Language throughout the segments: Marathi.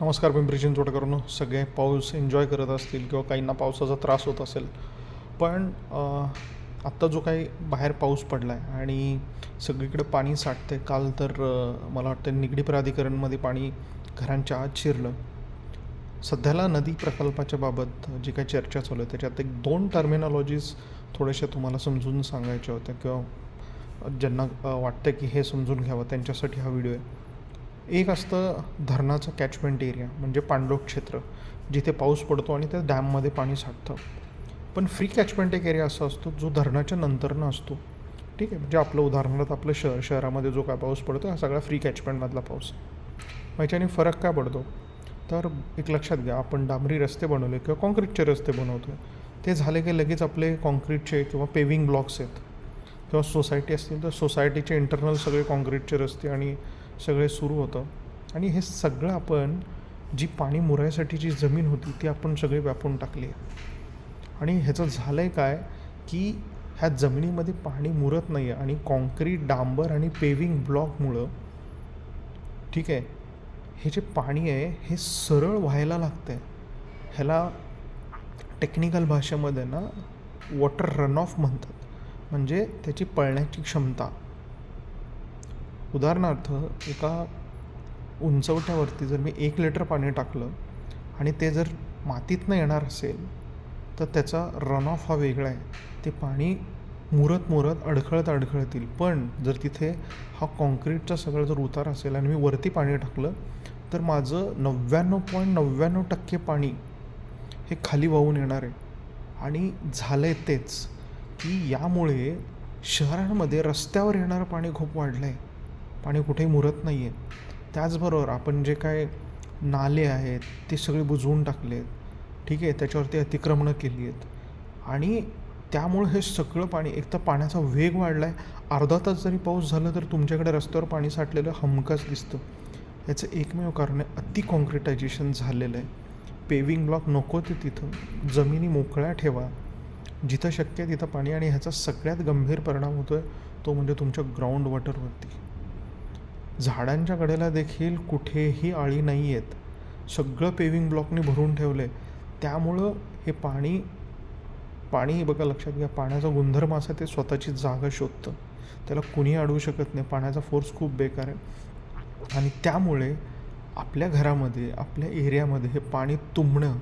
नमस्कार पिंपरी चिंचवडकरून सगळे पाऊस एन्जॉय करत असतील किंवा काहींना पावसाचा त्रास होत असेल. पण आत्ता जो काही बाहेर पाऊस पडला आहे आणि सगळीकडे पाणी साठते काल तर मला वाटतं निगडी प्राधिकरणमध्ये पाणी घरांच्या आत शिरलं. सध्याला नदी प्रकल्पाच्या बाबत जी काही चर्चा चालू आहे त्याच्यात एक दोन टर्मिनॉलॉजीज थोड्याशा तुम्हाला समजून सांगायच्या होत्या किंवा ज्यांना वाटतं की हे समजून घ्यावं त्यांच्यासाठी हा व्हिडिओ आहे. एक असतं धरणाचं कॅचमेंट एरिया म्हणजे पाणलोट क्षेत्र. जिथे पाऊस पडतो आणि त्या डॅममध्ये पाणी साठतं. पण फ्री कॅचमेंट एक एरिया असा असतो जो धरणाच्या नंतरनं असतो. ठीक आहे? म्हणजे आपलं उदाहरणार्थ आपलं शहर शहरामध्ये जो काय पाऊस पडतो हा सगळा फ्री कॅचमेंटमधला पाऊस याच्याने फरक काय पडतो? तर एक लक्षात घ्या आपण डांबरी रस्ते बनवले किंवा कॉन्क्रीटचे रस्ते बनवतो ते झाले की लगेच आपले कॉन्क्रीटचे किंवा पेविंग ब्लॉक्स आहेत किंवा सोसायटी असतील तर सोसायटीचे इंटरनल सगळे कॉन्क्रीटचे रस्ते आणि सगळे सुरू होतं. आणि हे सगळं आपण जी पाणी मुरायसाठी जी जमीन होती ती आपण सगळी व्यापून टाकली आहे. आणि ह्याचं झालं आहे काय? की ह्या जमिनीमध्ये पाणी मुरत नाही आहे आणि कॉन्क्रीट डांबर आणि पेविंग ब्लॉकमुळं ठीक आहे हे जे पाणी आहे हे सरळ व्हायला लागतं आहे ह्याला टेक्निकल भाषेमध्ये ना वॉटर रन ऑफ म्हणतात. म्हणजे त्याची पळण्याची क्षमता. उदाहरणार्थ एका उंचवट्यावरती जर मी एक लिटर पाणी टाकलं आणि ते जर मातीतनं येणार असेल तर त्याचा रन ऑफ हा वेगळा आहे. ते पाणी मुरत मुरत अडखळत अडखळत येईल पण जर तिथे हा कॉन्क्रीटचा सगळं जर उतार असेल आणि मी वरती पाणी टाकलं तर माझं नव्याण्णव पॉईंट नव्याण्णव टक्के पाणी हे खाली वाहून येणार आहे. आणि झालं आहे तेच की यामुळे शहरांमध्ये रस्त्यावर येणारं पाणी खूप वाढलं आहे पाणी कुठेही मुरत नाही आहे त्याचबरोबर आपण जे काय नाले आहेत ते सगळे बुजवून टाकले आहेत ठीक आहे? त्याच्यावरती अतिक्रमणं केली आहेत आणि त्यामुळं हे सगळं पाणी एक तर पाण्याचा वेग वाढला आहे अर्धा तास जरी पाऊस झाला तर तुमच्याकडे रस्त्यावर पाणी साठलेलं हमखास दिसतं. याचं एकमेव कारण आहे अति कॉन्क्रिटायझेशन झालेलं आहे. पेविंग ब्लॉक नको ते तिथं. जमिनी मोकळ्या ठेवा. जिथं शक्य आहे तिथं पाणी. आणि ह्याचा सगळ्यात गंभीर परिणाम होतो आहे तो म्हणजे तुमच्या ग्राउंड वॉटरवरती. झाडांच्या कडेला देखील कुठेही आळी नाही आहेत सगळं पेविंग ब्लॉकने भरून ठेवलं. आहे त्यामुळं हे पाणी पाणी बघा लक्षात घ्या पाण्याचा गुणधर्म असा ते स्वतःची जागा शोधतं. त्याला कुणी अडवू शकत नाही. पाण्याचा फोर्स खूप बेकार आहे. आणि त्यामुळे आपल्या घरामध्ये आपल्या एरियामध्ये हे पाणी तुंबणं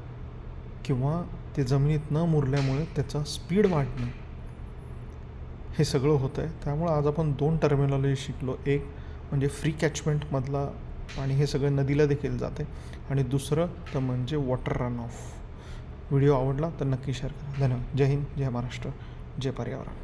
किंवा ते जमिनीत न मुरल्यामुळे त्याचा स्पीड वाढणं हे सगळं होतं आहे त्यामुळं आज आपण दोन टर्मिनॉलॉजी शिकलो. एक म्हणजे फ्री कॅचमेंटमधला आणि हे सगळं नदीला देखील जाते. आणि दुसरं तर म्हणजे वॉटर रन ऑफ व्हिडिओ आवडला तर नक्की शेअर करा. धन्यवाद. जय हिंद. जय महाराष्ट्र. जय पर्यावरण.